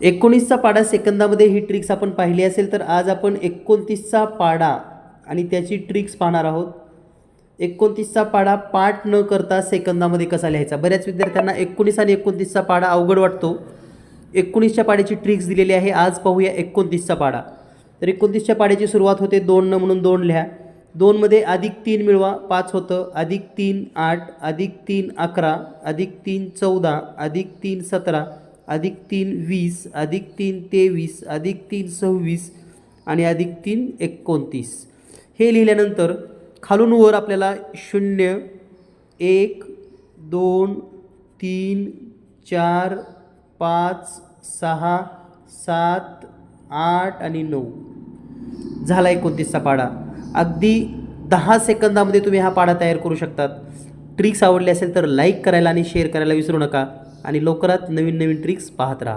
एकोणीसचा पाडा सेकंदामध्ये ही ट्रिक्स आपण पाहिली असेल तर आज आपण एकोणतीसचा पाडा आणि त्याची ट्रिक्स पाहणार आहोत. एकोणतीसचा पाडा पाठ न करता सेकंदामध्ये कसा लिहायचा? बऱ्याच विद्यार्थ्यांना एकोणीस आणि एकोणतीसचा पाडा अवघड वाटतो. एकोणीसच्या पाड्याची ट्रिक्स दिलेली आहे. आज पाहूया एकोणतीसचा पाडा. तर एकोणतीसच्या पाड्याची सुरुवात होते दोन न म्हणून दोन लिहा. दोनमध्ये अधिक तीन मिळवा पाच होतं. अधिक तीन आठ अधिक तीन अकरा अधिक तीन चौदा अधिक तीन सतरा अधिक तीन वीस अधिक तीन तेवीस अधिक तीन सव्वीस आणि अधिक तीन एकोणतीस. हे लिहिल्यानंतर खालून वर आपल्याला शून्य एक दोन तीन चार पाच सहा सात आठ आणि नऊ. झाला एकोणतीसचा पाडा. अगदी दहा सेकंदामध्ये तुम्ही हा पाडा तयार करू शकतात. ट्रिक्स आवडली असेल तर लाईक करायला आणि शेअर करायला विसरू नका. आणि लवकरात नवीन नवीन ट्रिक्स पाहत राहा.